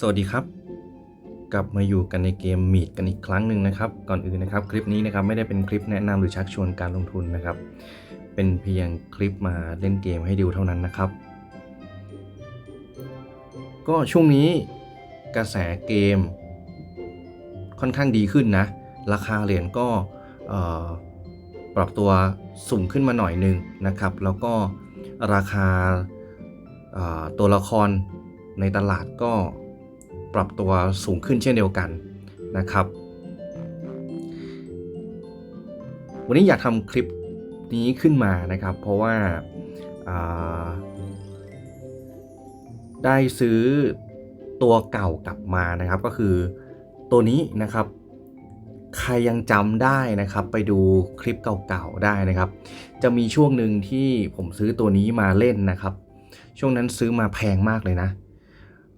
สวัสดีครับ กลับมาอยู่กันในเกมมีดกันอีกครั้งหนึ่งนะครับ ก่อนอื่นนะครับ คลิปนี้นะครับไม่ได้เป็นคลิปแนะนำหรือชักชวนการลงทุนนะครับ เป็นเพียงคลิปมาเล่นเกมให้ดูเท่านั้นนะครับ ก็ช่วงนี้กระแสเกม ค่อนข้างดีขึ้นนะ ราคาเหรียญก็ปรับตัวสูงขึ้นมาหน่อยหนึงนะครับ แล้วก็ราคาตัวละครในตลาดก็ ปรับตัวสูงขึ้นเช่นเดียวกันนะครับ วันนี้อยากทำคลิปนี้ขึ้นมานะครับ เพราะว่าาได้ซื้อตัวเก่ากลับมานะครับ ก็คือตัวนี้นะครับใครยังจำได้นะครับไปดูคลิปเก่าๆได้นะครับ จะมีช่วงหนึ่งที่ผมซื้อตัวนี้มาเล่นนะครับ ช่วงนั้นซื้อมาแพงมากเลยนะ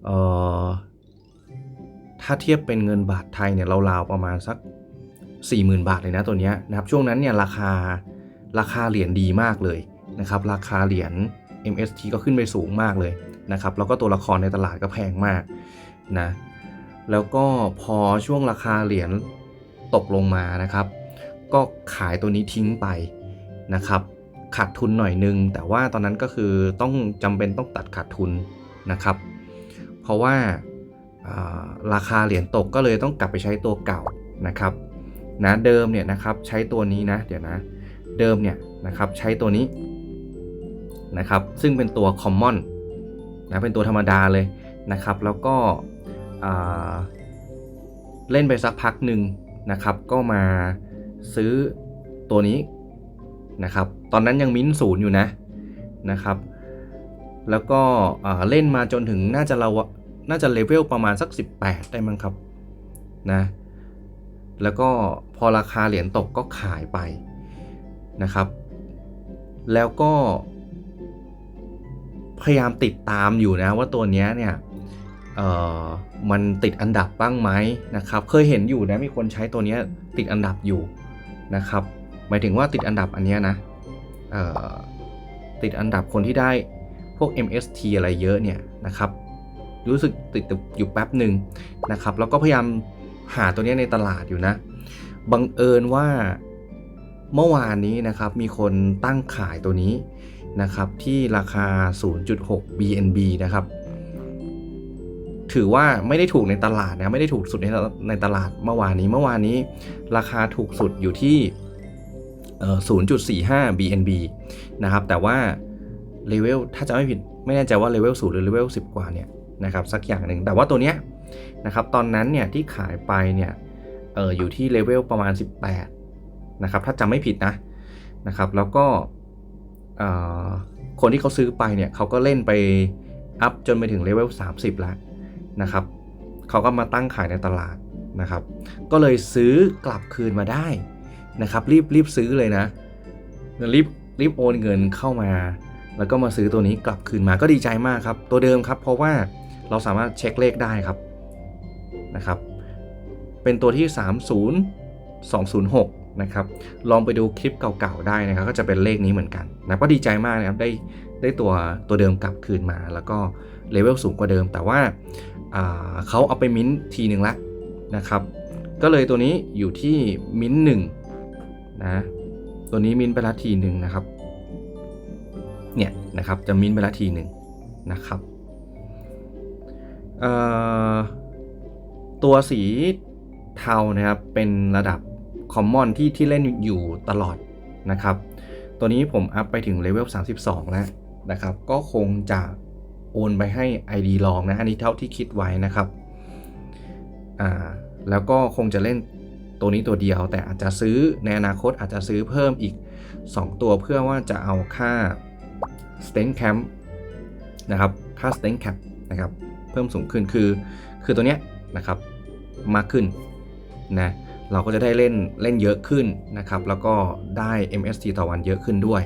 เออ ถ้าเทียบเป็นเงินบาทไทยเนี่ยราวๆประมาณสัก 40,000 บาทเลยนะตัวเนี้ยนะครับช่วงนั้นเนี่ยราคาราคาเหรียญดีมากเลยนะครับราคาเหรียญ MST ก็ขึ้นไปสูงมากเลยนะครับแล้วก็ตัวละครในตลาดก็แพงมากนะแล้วก็พอช่วงราคาเหรียญตกลงมานะครับ ก็ขายตัวนี้ทิ้งไปนะครับขาดทุนหน่อยนึง แต่ว่าตอนนั้นก็คือต้องจำเป็นต้องตัดขาดทุนนะครับ เพราะว่า ราคาเหรียญตกก็เลยต้องกลับไปใช้ตัวเก่านะครับนะเดิมเนี่ยนะครับใช้ตัวนี้นะเดี๋ยวนะเดิมเนี่ยนะครับใช้ตัวนี้นะครับซึ่งเป็นตัว common นะเป็นตัวธรรมดาเลยนะครับ แล้วก็เล่นไปสักพักหนึ่งนะครับ ก็มาซื้อตัวนี้นะครับ ตอนนั้นยังมิ้นศูนย์อยู่นะนะครับ แล้วก็เล่นมาจนถึงน่าจะเรา น่าจะเลเวลประมาณสัก 18 ได้มั้งครับนะแล้วก็พอราคาเหรียญตกก็ขายไปนะครับ แล้วก็ พยายามติดตามอยู่นะว่าตัวเนี้ยเนี่ยเอ่อมันติดอันดับบ้างไหมนะครับ เคยเห็นอยู่นะมีคนใช้ตัวเนี้ยติดอันดับอยู่นะครับ หมายถึงว่าติดอันดับอันเนี้ยนะเอ่อติดอันดับคนที่ได้พวก MST อะไรเยอะเนี่ยนะครับ รู้สึกติดอยู่แป๊บหนึ่งนะครับ แล้วก็พยายามหาตัวนี้ในตลาดอยู่นะ บังเอิญว่าเมื่อวานนี้นะครับมีคนตั้งขายตัวนี้นะครับที่ราคา 0.6 BNB นะครับ ถือว่าไม่ได้ถูกในตลาดนะไม่ได้ถูกสุดในในตลาดเมื่อวานนี้เมื่อวานนี้ ราคาถูกสุดอยู่ที่ 0.45 BNB นะครับแต่ว่าเลเวลถ้าจะไม่ผิด ไม่แน่ใจว่าเลเวล0หรือเลเวล10กว่าเนี่ยนะครับสักอย่างหนึ่งแต่ว่าตัวเนี้ยนะครับตอนนั้นเนี่ยที่ขายไปเนี่ยเอออยู่ที่เลเวลประมาณ 18นะครับถ้าจำไม่ผิดนะนะครับแล้วก็เอ่อคนที่เขาซื้อไปเนี่ยเขาก็เล่นไปอัพจนไปถึงเลเวล30 แล้วนะครับเขาก็มาตั้งขายในตลาดนะครับ ก็เลยซื้อกลับคืนมาได้นะครับ รีบรีบซื้อเลยนะรีบรีบโอนเงินเข้ามา แล้วก็มาซื้อตัวนี้กลับคืนมาก็ดีใจมากครับ ตัวเดิมครับเพราะว่าเราสามารถเช็คเลขได้ครับนะครับ เป็นตัวที่ 30206 นะครับ ลองไปดูคลิปเก่าๆได้นะครับ ก็จะเป็นเลขนี้เหมือนกันนะก็ดีใจมากนะครับได้ได้ตัวตัวเดิมกลับคืนมา แล้วก็เลเวลสูงกว่าเดิม แต่ว่าาเขาเอาไปมิ้นทีหนึ่งละนะครับ ก็เลยตัวนี้อยู่ที่มิ้นท์หนึ่งนะตัวนี้มิ้นท์ไปละทีหนึ่งนะครับ เนี่ยนะครับจะมิ้นไปละทีหนึ่งนะครับตัวสีเทานะครับเป็นระดับคอมมอนที่ที่เล่นอยู่ตลอดนะครับ ตัวนี้ผมอัพไปถึงเลเวล 32 แล้วนะครับ ก็คงจะโอนไปให้ ID ลองนะ อันนี้เท่าที่คิดไว้นะครับอ่าแล้วก็คงจะเล่นตัวนี้ตัวเดียว แต่อาจจะซื้อในอนาคตอาจจะซื้อเพิ่มอีก 2 ตัวเพื่อว่าจะเอาค่า s t a n Camp นะครับค่า s t a n Cap นะครับเพิ่มสูงขึ้นคือ คือตัวเนี้ยนะครับมากขึ้นนะเราก็จะได้เล่นเล่นเยอะขึ้นนะครับ แล้วก็ได้ MST ต่อวันเยอะขึ้นด้วย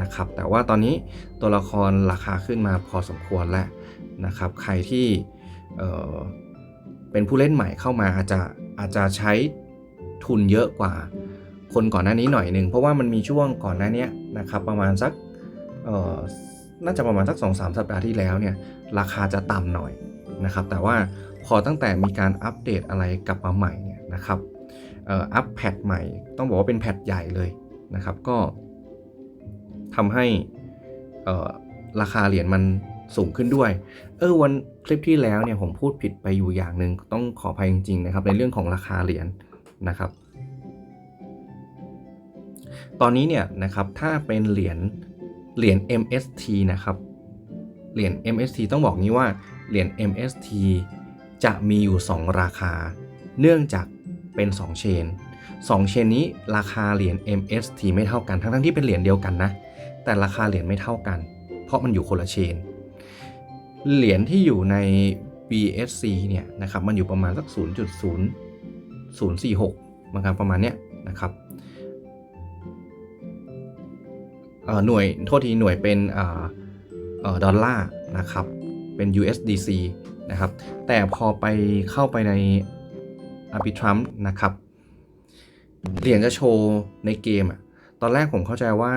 นะครับ แต่ว่าตอนนี้ตัวละครราคาขึ้นมาพอสมควรแล้วนะครับ ใครที่เอ่อเป็นผู้เล่นใหม่เข้ามาอาจจะอาจจะใช้ทุนเยอะกว่าคนก่อนหน้านี้หน่อยหนึ่งเพราะว่ามันมีช่วงก่อนหน้านี้นะครับ ประมาณสัก น่าจะประมาณสัก2-3สัปดาห์ที่แล้วเนี่ยราคาจะต่ำหน่อยนะครับแต่ว่าพอตั้งแต่มีการอัปเดตอะไรกลับมาใหม่เนี่ยนะครับอัปแพทใหม่ ต้องบอกว่าเป็นแพทใหญ่เลยนะครับก็ทำให้ราคาเหรียญมันสูงขึ้นด้วย เออวันคลิปที่แล้วเนี่ยผมพูดผิดไปอยู่อย่างหนึ่งต้องขออภัยจริงๆนะครับในเรื่องของราคาเหรียญนะครับ ตอนนี้เนี่ยนะครับถ้าเป็นเหรียญ เหรียญ MST นะครับ เหรียญ MST ต้องบอกงี้ว่าเหรียญ MST จะมีอยู่ 2 ราคา เนื่องจากเป็น2เชน2เชนนี้ราคาเหรียญ MST ไม่เท่ากัน ทั้งๆที่เป็นเหรียญเดียวกันนะ แต่ราคาเหรียญไม่เท่ากัน เพราะมันอยู่คนละเชน เหรียญที่อยู่ใน BSC เนี่ยนะครับ มันอยู่ประมาณสัก 0.0046นะครับประมาณเนี้ยนะครับ หน่วยโทษทีหน่วยเป็นออดอลลาร์นะครับ เป็น USDC นะครับ แต่พอไปเข้าไปใน Arbitrum นะครับ เหรียญจะโชว์ในเกมอะตอนแรกผมเข้าใจว่า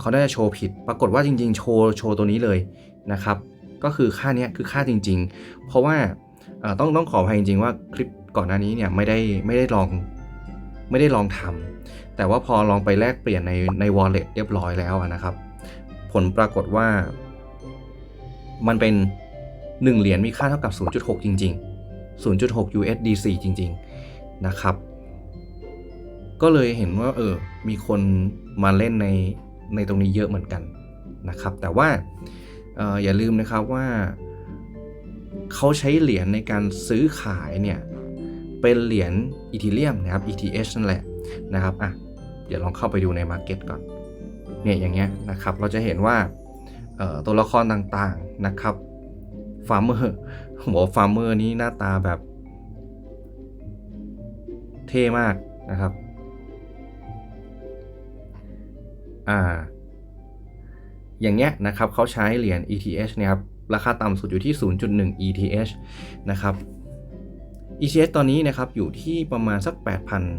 เขาได้จะโชว์ผิด ปรากฏว่าจริงๆ โชว์โชว์ตัวนี้เลยนะครับ ก็คือค่าเนี้ยคือค่าจริง ๆ เพราะว่าต้องต้องขออภัยจริงๆว่าคลิปก่อนหน้านี้เนี่ยไม่ได้ไม่ได้ลองไม่ได้ลองทำ แต่ว่าพอลองไปแลกเปลี่ยนในใน wallet เรียบร้อยแล้วนะครับ ผลปรากฏว่า มันเป็น 1 เหรียญมีค่าเท่ากับ 0.6 จริง ๆ 0.6 USDC จริง ๆ นะครับ ก็เลยเห็นว่าเออ มีคนมาเล่นในในตรงนี้เยอะเหมือนกันนะครับ แต่ว่าอออย่าลืมนะครับว่าเขาใช้เหรียญในการซื้อขายเนี่ย เป็นเหรียญอีทีเรียมนะครับ ETH นั่นแหละนะครับอะ เดี๋ยวลองเข้าไปดูใน Market ก่อน เนี่ยอย่างเงี้ยนะครับ เราจะเห็นว่าตัวละครต่างๆนะครับฟาร์มเมอร์ผมบอกฟาร์มเมอร์นี้หน้าตาแบบ เท่มากนะครับ อ่า อย่างเงี้ยนะครับเขาใช้เหรียญ ETH เนี่ยครับ ราคาต่ำสุดอยู่ที่ 0.1 ETH นะครับ ETH ตอนนี้นะครับอยู่ที่ประมาณสัก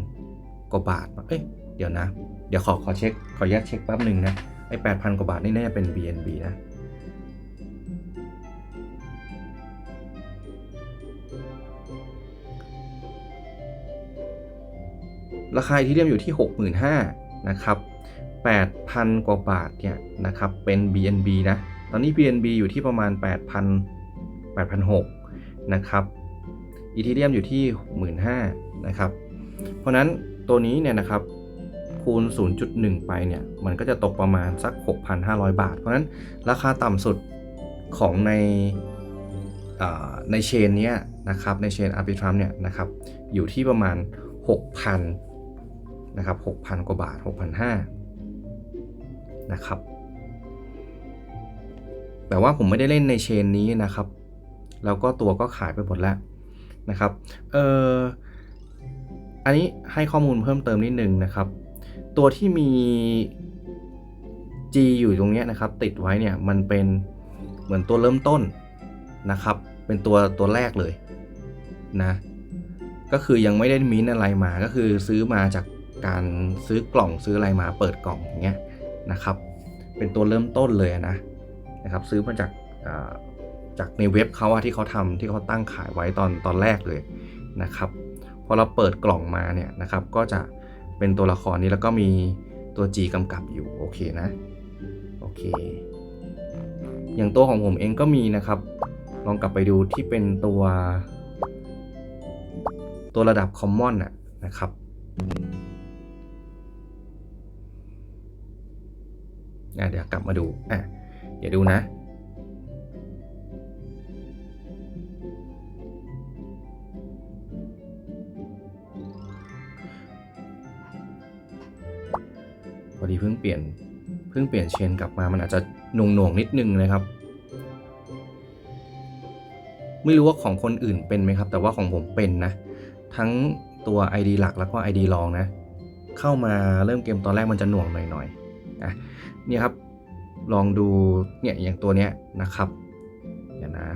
8,000 กว่าบาท เอ้ย เดี๋ยวนะ เดี๋ยวขอขอเช็ค ขอแยกเช็คแป๊บหนึ่งนะ ไอ้8,000กว่าบาทนี่น่าจะเป็น BNB นะ ราคาที่เรียมอยู่ที่ 65,000นะครับ 8,000 กว่าบาทเนี่ยนะครับเป็น BNB นะ ตอนนี้ BNB อยู่ที่ประมาณ 8,000 8,600นะครับอีทีเรียมอยู่ที่ 15,000นะครับ เพราะนั้นตัวนี้เนี่ยนะครับ คูณ 0.1 ไปเนี่ย มันก็จะตกประมาณสัก 6,500 บาท เพราะนั้นราคาต่ำสุดของในในเชนเนี้ยนะครับ ในเชน Arbitrum เนี่ยนะครับ อยู่ที่ประมาณ 6,000นะครับ 6,000 กว่าบาท 6,500นะครับ แต่ว่าผมไม่ได้เล่นในเชนนี้นะครับ แล้วก็ตัวก็ขายไปหมดแล้วนะครับ เอออันนี้ให้ข้อมูลเพิ่มเติมนิดนึงนะครับ ตัวที่มี G อยู่ตรงนี้นะครับ ติดไว้เนี่ยมันเป็นเหมือนตัวเริ่มต้นนะครับ เป็นตัวตัวแรกเลยนะก็คือยังไม่ได้มิ้นอะไรมาก็คือซื้อมาจากการซื้อกล่องซื้ออะไรมาเปิดกล่องอย่างเงี้ยนะครับ เป็นตัวเริ่มต้นเลยนะนะครับ ซื้อมาจากจากในเว็บเขาอะที่เขาทำที่เขาตั้งขายไว้ตอนตอนแรกเลยนะครับพอเราเปิดกล่องมาเนี่ยนะครับ ก็จะ เป็นตัวละครนี้แล้วก็มีตัว G กำกับอยู่โอเคนะโอเค อย่างตัวของผมเองก็มีนะครับ ลองกลับไปดูที่เป็นตัว ตัวระดับ Common น่ะนะครับอะเดี๋ยวกลับมาดูอะเดี๋ยวดูนะ ดีเพิ่งเปลี่ยนเพิ่งเปลี่ยนเชนกลับมามันอาจจะหน่วงหน่วงนิดนึงนะครับ ไม่รู้ว่าของคนอื่นเป็นไหมครับ แต่ว่าของผมเป็นนะ ทั้งตัว ID หลักแล้วก็ ID รองนะ เข้ามาเริ่มเกมตอนแรกมันจะหน่วงหน่อยๆอะเนี่ยครับลองดูเนี่ยอย่างตัวเนี้ยนะครับเดี๋ยวนะ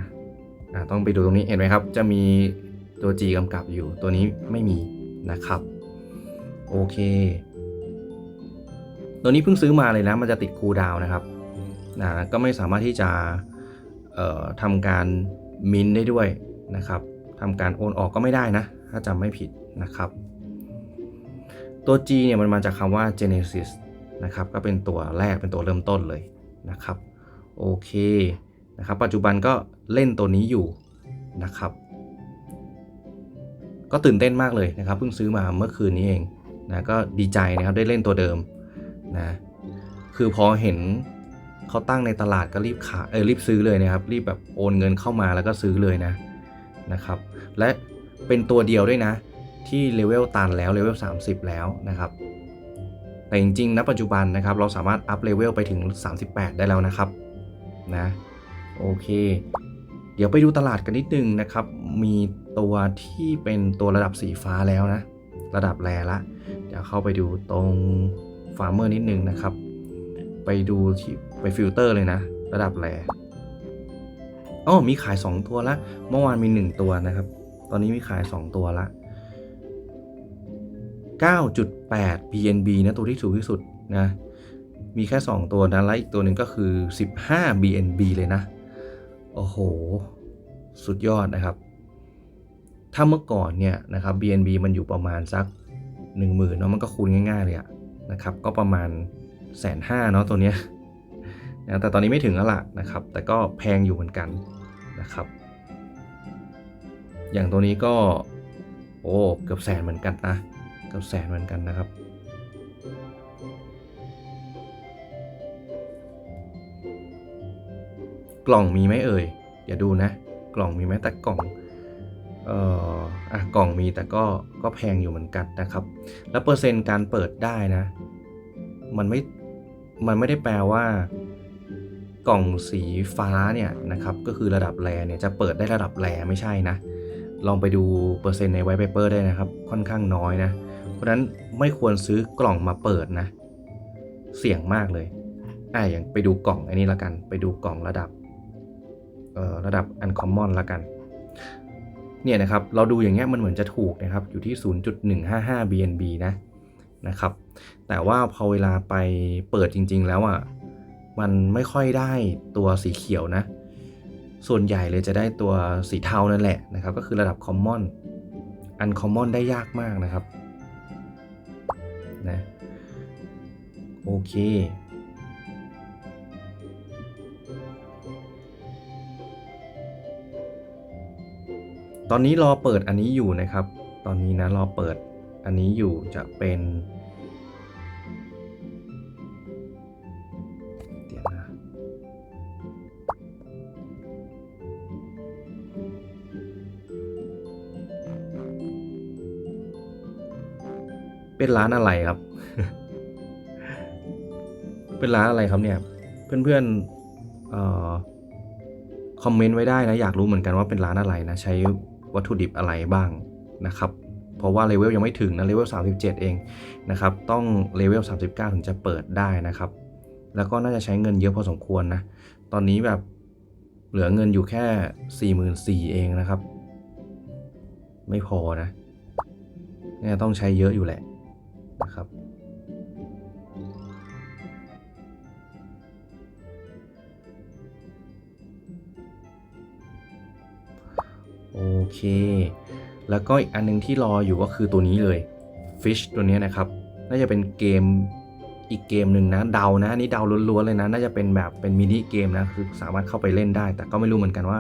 อะต้องไปดูตรงนี้เห็นไหมครับ จะมีตัว G กำกับอยู่ตัวนี้ไม่มีนะครับ โอเค ตัวนี้เพิ่งซื้อมาเลยนะ มันจะติดคูลดาวน์นะครับนะก็ไม่สามารถที่จะทำการมินได้ด้วยนะครับทำการโอนออกก็ไม่ได้นะ ถ้าจำไม่ผิดนะครับ ตัว G เนี่ยมันมาจากคำว่า Genesis นะครับ ก็เป็นตัวแรกเป็นตัวเริ่มต้นเลยนะครับ โอเคนะครับ ปัจจุบันก็เล่นตัวนี้อยู่นะครับ ก็ตื่นเต้นมากเลยนะครับ เพิ่งซื้อมาเมื่อคืนนี้เองนะก็ดีใจนะครับได้เล่นตัวเดิม นะคือพอเห็นเขาตั้งในตลาดก็รีบขายเออรีบซื้อเลยนะครับรีบแบบโอนเงินเข้ามาแล้วก็ซื้อเลยนะนะครับ และเป็นตัวเดียวด้วยนะ ที่เลเวลตันแล้วเลเวล30 แล้วนะครับ แต่จริงๆณปัจจุบันนะครับ เราสามารถอัพเลเวลไปถึง 38 ได้แล้วนะครับนะโอเค เดี๋ยวไปดูตลาดกันนิดนึงนะครับ มีตัวที่เป็นตัวระดับสีฟ้าแล้วนะ ระดับแรละเดี๋ยวเข้าไปดูตรง ฟาร์มเมอร์นิดนึงนะครับ ไปดูที่ไปฟิลเตอร์เลยนะ ระดับแรอ๋อมีขาย 2 ตัวละ เมื่อวานมี 1 ตัวนะครับ ตอนนี้มีขาย 2 ตัวละ 9.8 BNB นะตัวที่ถูกที่สุดนะ มีแค่ 2 ตัวนะและอีกตัวหนึ่งก็คือ 15 BNB เลยนะ โอ้โห สุดยอดนะครับ ถ้าเมื่อก่อนเนี่ยนะครับ BNB มันอยู่ประมาณสัก 10,000เนาะมันก็คูณง่าย ๆ เลยอะ นะครับ ก็ประมาณแสนห้าเนาะตัวเนี้ยนะแต่ตอนนี้ไม่ถึงแล้วล่ะนะครับ แต่ก็แพงอยู่เหมือนกันนะครับ อย่างตัวนี้ก็โอ้เกือบแสนเหมือนกันนะเกือบแสนเหมือนกันนะครับ กล่องมีไหมเอ่ยเดี๋ยวดูนะ กล่องมีไหมแต่กล่อง เอ่ออะกล่องมีแต่ก็ก็แพงอยู่เหมือนกันนะครับ แล้วเปอร์เซ็นต์การเปิดได้นะ มันไม่ มันไม่ได้แปลว่ากล่องสีฟ้าเนี่ยนะครับ ก็คือระดับแรเนี่ยจะเปิดได้ระดับแรไม่ใช่นะ ลองไปดูเปอร์เซ็นต์ในไวท์เปเปอร์ได้นะครับ ค่อนข้างน้อยนะ เพราะนั้นไม่ควรซื้อกล่องมาเปิดนะ เสี่ยงมากเลยอ่าอย่างไปดูกล่องอันนี้ละกัน ไปดูกล่องระดับเอ่อระดับ uncommon ละกัน เนี่ยนะครับเราดูอย่างเงี้ยมันเหมือนจะถูกนะครับอยู่ที่ 0.155 BNB นะนะครับแต่ว่าพอเวลาไปเปิดจริง ๆ แล้วอะมันไม่ค่อยได้ตัวสีเขียวนะ ส่วนใหญ่เลยจะได้ตัวสีเทานั่นแหละนะครับก็คือระดับ common uncommon ได้ยากมากนะครับนะโอเค ตอนนี้รอเปิดอันนี้อยู่นะครับ ตอนนี้นะรอเปิดอันนี้อยู่จะเป็นเดี๋ยวนะเป็นร้านอะไรครับ เป็นร้านอะไรครับเนี่ย เพื่อนๆเอ่อคอมเมนต์ไว้ได้นะ อยากรู้เหมือนกันว่าเป็นร้านอะไรนะ ใช้ วัตถุดิบอะไรบ้างนะครับเพราะว่าเลเวลยังไม่ถึงนะเลเวล37 เองนะครับต้องเลเวล39 ถึงจะเปิดได้นะครับ แล้วก็น่าจะใช้เงินเยอะพอสมควรนะ ตอนนี้แบบเหลือเงินอยู่แค่ 44,000เองนะครับ ไม่พอนะเนี่ยต้องใช้เยอะอยู่แหละนะครับ เค แล้วก็อีกอันนึงที่รออยู่ก็คือตัวนี้เลย Fish ตัวนี้นะครับ น่าจะเป็นเกมอีกเกมหนึ่งนะเดานะนนี่เดาล้วนๆเลยนะ น่าจะเป็นแบบเป็นมินิเกมนะคือสามารถเข้าไปเล่นได้ แต่ก็ไม่รู้เหมือนกันว่า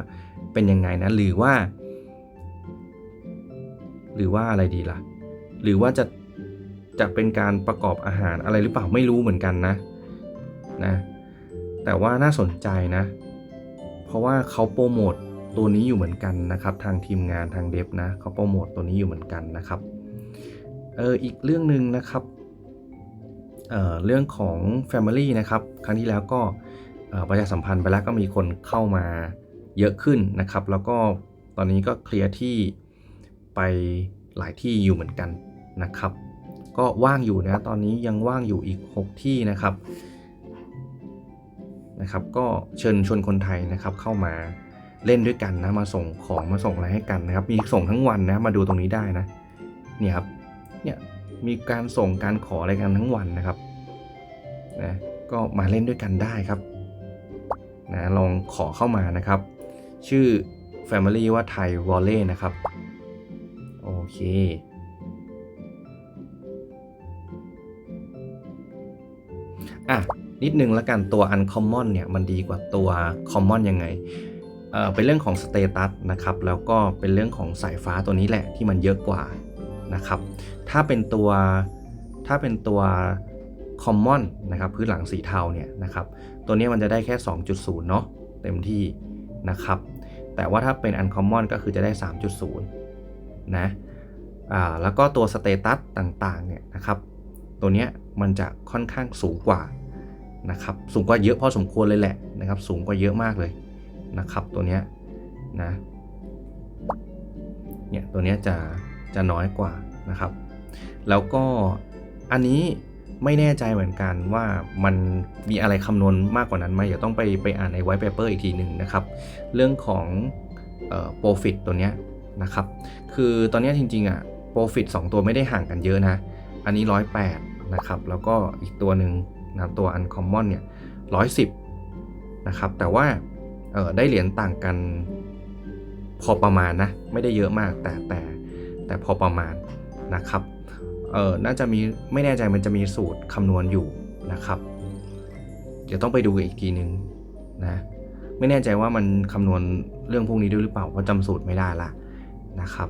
เป็นยังไงนะ หรือว่า หรือว่าอะไรดีล่ะ หรือว่าจะจะเป็นการประกอบอาหารอะไรหรือเปล่าไม่รู้เหมือนกันนะนะ แต่ว่าน่าสนใจนะ เพราะว่าเขาโปรโมท ตัวนี้อยู่เหมือนกันนะครับ ทางทีมงานทางเดฟนะเขาโปรโมทตัวนี้อยู่เหมือนกันนะครับเอออีกเรื่องหนึ่งนะครับเอ่อเรื่องของ Family นะครับ ครั้งที่แล้วก็ประชาสัมพันธ์ไปแล้วก็มีคนเข้ามาเยอะขึ้นนะครับ แล้วก็ตอนนี้ก็เคลียร์ที่ไปหลายที่อยู่เหมือนกันนะครับ ก็ว่างอยู่นะตอนนี้ยังว่างอยู่อีก 6 ที่นะครับนะครับ ก็เชิญชวนคนไทยนะครับเข้ามา เล่นด้วยกันนะ มาส่งของมาส่งอะไรให้กันนะครับ มีส่งทั้งวันนะ มาดูตรงนี้ได้นะ เนี่ยครับ เนี่ยมีการส่งการขออะไรกันทั้งวันนะครับ นะ ก็มาเล่นด้วยกันได้ครับ นะ ลองขอเข้ามานะครับ ชื่อ Family ว่าไทยวอลเล่นะครับ โอเคอะนิดนึงแล้วกันตัว Uncommon เนี่ยมันดีกว่าตัว Common ยังไง เป็นเรื่องของสเตตัสนะครับแล้วก็เป็นเรื่องของสายฟ้าตัวนี้แหละที่มันเยอะกว่านะครับถ้าเป็นตัวถ้าเป็นตัว Common นะครับพื้นหลังสีเทาเนี่ยนะครับตัวนี้มันจะได้แค่ 2.0 เนาะเต็มที่นะครับแต่ว่าถ้าเป็น Uncommon ก็คือจะได้ 3.0 นะแล้วก็ตัวสเตตัสต่างๆเนี่ยนะครับตัวนี้มันจะค่อนข้างสูงกว่านะครับสูงกว่าเยอะพอสมควรเลยแหละนะครับสูงกว่าเยอะมากเลย นะครับตัวเนี้ยนะเนี่ยตัวเนี้ยจะจะน้อยกว่านะครับ แล้วก็อันนี้ไม่แน่ใจเหมือนกันว่ามันมีอะไรคำนวณมากกว่านั้นไหมเดี๋ยวต้องไปไปอ่านในไวท์เปเปอร์อีกทีหนึ่งนะครับ เรื่องของเอ่อ profit ตัวเนี้ยนะครับ คือตอนนี้จริงๆอะ profit 2ตัวไม่ได้ห่างกันเยอะนะ อันนี้ 108นะครับ แล้วก็อีกตัวหนึ่งนะตัว uncommon เนี่ย110นะครับ แต่ว่า เออได้เหรียญต่างกันพอประมาณนะ ไม่ได้เยอะมากแต่แต่แต่พอประมาณนะครับเออน่าจะมีไม่แน่ใจมันจะมีสูตรคำนวณอยู่นะครับ เดี๋ยวต้องไปดูอีกทีนึงนะไม่แน่ใจว่ามันคำนวณเรื่องพวกนี้ด้วยหรือเปล่าเพราะจำสูตรไม่ได้ละนะครับ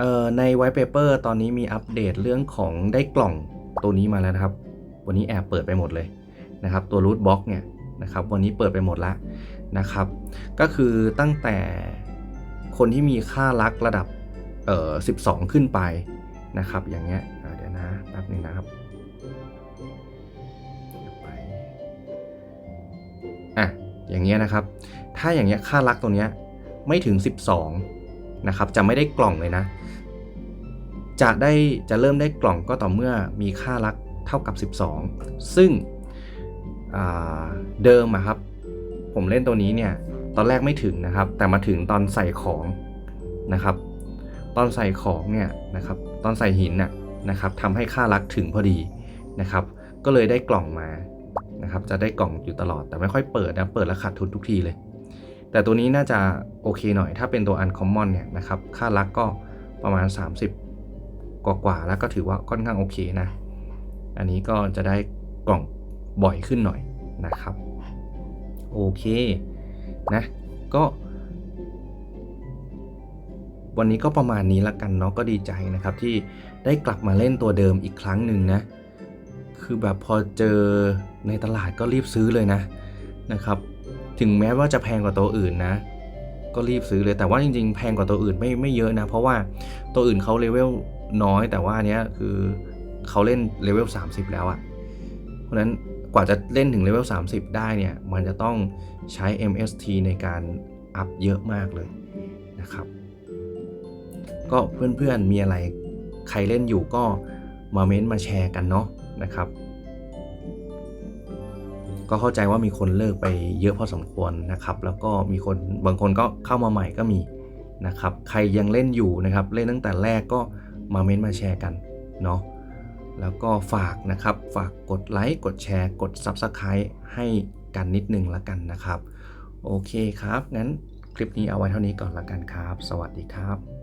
เอ่อใน white paper ตอนนี้มีอัปเดตเรื่องของได้กล่องตัวนี้มาแล้วนะครับ วันนี้แอบเปิดไปหมดเลยนะครับ ตัว root box เนี่ยนะครับ วันนี้เปิดไปหมดแล้วนะครับ ก็คือตั้งแต่คนที่มีค่ารักระดับเอ่อ12 ขึ้นไปนะครับ อย่างเงี้ยเดี๋ยวนะแป๊บนึงนะครับไปอะอย่างเงี้ยนะครับ ถ้าอย่างเงี้ยค่ารักตัวเนี้ยไม่ถึง 12 นะครับ จะไม่ได้กล่องเลยนะ จะได้จะเริ่มได้กล่องก็ต่อเมื่อมีค่ารักเท่ากับ 12 ซึ่งอ่าเดิมอะครับ ผมเล่นตัวนี้เนี่ยตอนแรกไม่ถึงนะครับ แต่มาถึงตอนใส่ของนะครับ ตอนใส่ของเนี่ยนะครับ ตอนใส่หินน่ะนะครับทำให้ค่ารักถึงพอดีนะครับ ก็เลยได้กล่องมานะครับ จะได้กล่องอยู่ตลอดแต่ไม่ค่อยเปิดนะ เปิดแล้วขาดทุนทุกทีเลย แต่ตัวนี้น่าจะโอเคหน่อยถ้าเป็นตัว Uncommon เนี่ยนะครับค่ารักก็ประมาณ 30 กว่ากว่าๆแล้วก็ถือว่าค่อนข้างโอเคนะ อันนี้ก็จะได้กล่องบ่อยขึ้นหน่อยนะครับ โอเคนะก็วันนี้ก็ประมาณนี้ละกันเนาะก็ดีใจนะครับที่ได้กลับมาเล่นตัวเดิมอีกครั้งหนึ่งนะ คือแบบพอเจอในตลาดก็รีบซื้อเลยนะนะครับ ถึงแม้ว่าจะแพงกว่าตัวอื่นนะ ก็รีบซื้อเลยแต่ว่าจริง ๆ แพงกว่าตัวอื่นไม่ไม่เยอะนะ เพราะว่าตัวอื่นเขาเลเวลน้อยแต่ว่าอันเนี้ยคือเขาเล่นเลเวล30 แล้วอะเพราะนั้นกว่าจะเล่นถึงเลเวล30 ได้เนี่ย มันจะต้องใช้ MST ในการอัพเยอะมากเลยนะครับ ก็เพื่อนๆมีอะไรใครเล่นอยู่ก็มาเม้นต์มาแชร์กันเนาะนะครับ ก็เข้าใจว่ามีคนเลิกไปเยอะพอสมควรนะครับ แล้วก็มีคนบางคนก็เข้ามาใหม่ก็มีนะครับ ใครยังเล่นอยู่นะครับ เล่นตั้งแต่แรกก็มาเม้นต์มาแชร์กันเนาะแล้วก็ฝากนะครับ ฝากกดไลค์ กดแชร์ กด Subscribe ให้กันนิดนึงละกันนะครับ โอเคครับ งั้นคลิปนี้เอาไว้เท่านี้ก่อนละกันครับ สวัสดีครับ